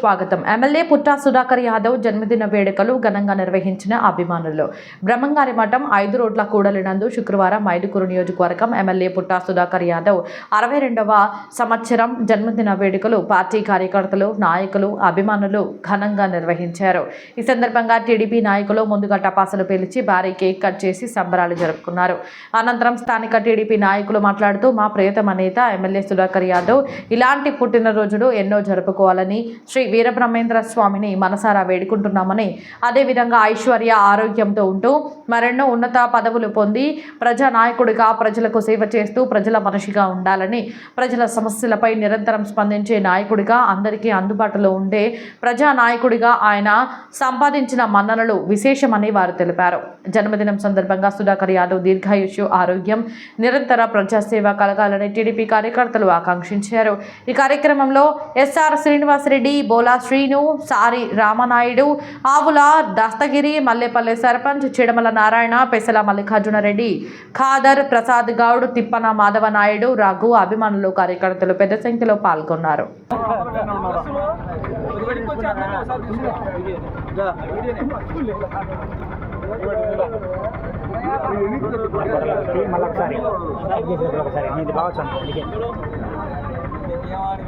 స్వాగతం. ఎమ్మెల్యే పుట్టా సుధాకర్ యాదవ్ జన్మదిన వేడుకలు ఘనంగా నిర్వహించిన అభిమానులు. బ్రహ్మంగారి మఠం ఐదు రోడ్ల కూడలినందు శుక్రవారం మైదుకూరు నియోజకవర్గం ఎమ్మెల్యే పుట్టా సుధాకర్ యాదవ్ అరవై రెండవ సంవత్సరం జన్మదిన వేడుకలు పార్టీ కార్యకర్తలు నాయకులు అభిమానులు ఘనంగా నిర్వహించారు. ఈ సందర్భంగా టీడీపీ నాయకులు ముందుగా టపాసులు పిలిచి భారీ కేక్ కట్ చేసి సంబరాలు జరుపుకున్నారు. అనంతరం స్థానిక టీడీపీ నాయకులు మాట్లాడుతూ మా ప్రియతమ నేత ఎమ్మెల్యే సుధాకర్ యాదవ్ ఇలాంటి పుట్టినరోజులు ఎన్నో జరుపుకోవాలని శ్రీ వీరబ్రహ్మేంద్ర స్వామిని మనసారా వేడుకుంటున్నామని అదేవిధంగా ఐశ్వర్య ఆరోగ్యంతో ఉంటూ మరెన్నో ఉన్నత పదవులు పొంది ప్రజా నాయకుడిగా ప్రజలకు సేవ చేస్తూ ప్రజల మనిషిగా ఉండాలని ప్రజల సమస్యలపై నిరంతరం స్పందించే నాయకుడిగా అందరికీ అందుబాటులో ఉండే ప్రజా నాయకుడిగా ఆయన సంపాదించిన మన్ననలు విశేషమని వారు తెలిపారు. జన్మదినం సందర్భంగా సుధాకర్ యాదవ్ దీర్ఘాయుష్యు ఆరోగ్యం నిరంతర ప్రజాసేవ కలగాలని టీడీపీ కార్యకర్తలు ఆకాంక్షించారు. ఈ కార్యక్రమంలో ఎస్ఆర్ శ్రీనివాసరెడ్డి గోలా శ్రీను సారి రామనాయుడు ఆవుల దస్తగిరి మల్లెపల్లె సర్పంచ్ చిడమల నారాయణ పెసల మల్లికార్జునరెడ్డి ఖాదర్ ప్రసాద్ గౌడ్ తిప్పన మాధవ నాయుడు రఘు అభిమానులు కార్యకర్తలు పెద్ద సంఖ్యలో పాల్గొన్నారు. మళ్ళీ ఒకసారి ఒకసారి నీది బాగా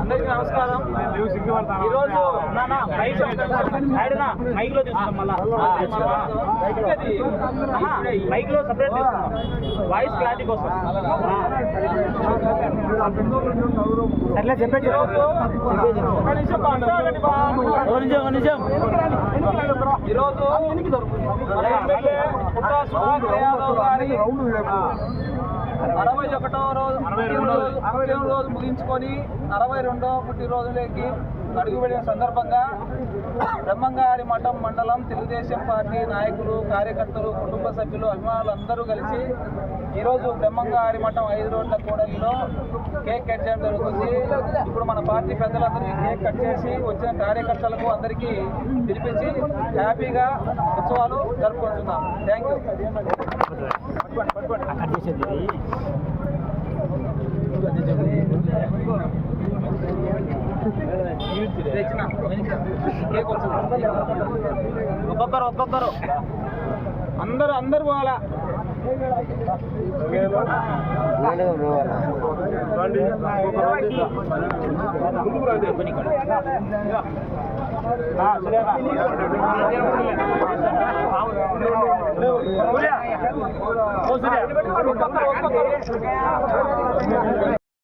అందరికీ నమస్కారం. ఈరోజు మైక్లో తీసుకుందాం మళ్ళా. ఆహా, మైక్లో సపరేట్ వాయిస్ క్లారిటీ కోసం. సర్లే. ఈరోజు పుట్టా సుధాకర్ యాదవ్ గారి అరవై ఒకటో రోజు పుట్టినరోజు పుట్టినరోజు ముగించుకొని అరవై రెండో పుట్టినరోజులోకి అడుగుపెట్టిన సందర్భంగా బ్రహ్మంగారి మఠం మండలం తెలుగుదేశం పార్టీ నాయకులు కార్యకర్తలు కుటుంబ సభ్యులు అభిమానులు అందరూ కలిసి ఈరోజు బ్రహ్మంగారి మఠం ఐదు రోడ్ల కూడలిలో కేక్ కట్ చేయడం జరుగుతుంది. ఇప్పుడు మన పార్టీ పెద్దలందరూ కేక్ కట్ చేసి వచ్చిన కార్యకర్తలకు అందరికీ పిలిపించి హ్యాపీగా ఉత్సవాలు జరుపుకుంటున్నాం. Thank you. ఒక్కొక్కరు ఒక్కొక్కరు అందరూ అందరు పోవాలా ఒక్కొక్కరు ఒక్కొక్కరు